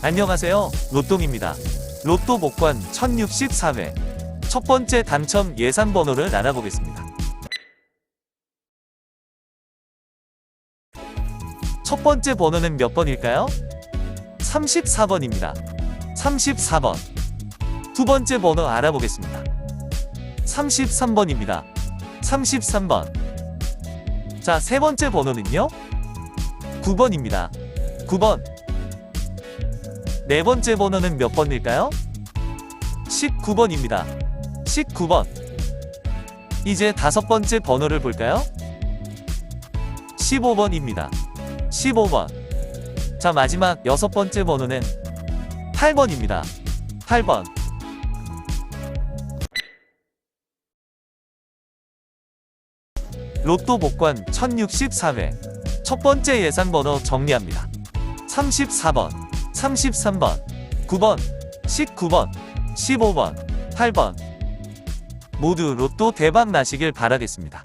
안녕하세요. 로똥입니다. 로또 복권 1064회. 첫 번째 당첨 예상 번호를 알아보겠습니다. 첫 번째 번호는 몇 번일까요? 34번입니다. 34번. 두 번째 번호 알아보겠습니다. 33번입니다. 33번. 자, 세 번째 번호는요? 9번입니다. 9번. 네 번째 번호는 몇 번일까요? 19번입니다. 19번. 이제 다섯 번째 번호를 볼까요? 15번입니다. 15번. 자, 마지막 여섯 번째 번호는 8번입니다. 8번. 로또 복권 1064회. 첫 번째 예상 번호 정리합니다. 34번, 33번, 9번, 19번, 15번, 8번. 모두 로또 대박 나시길 바라겠습니다.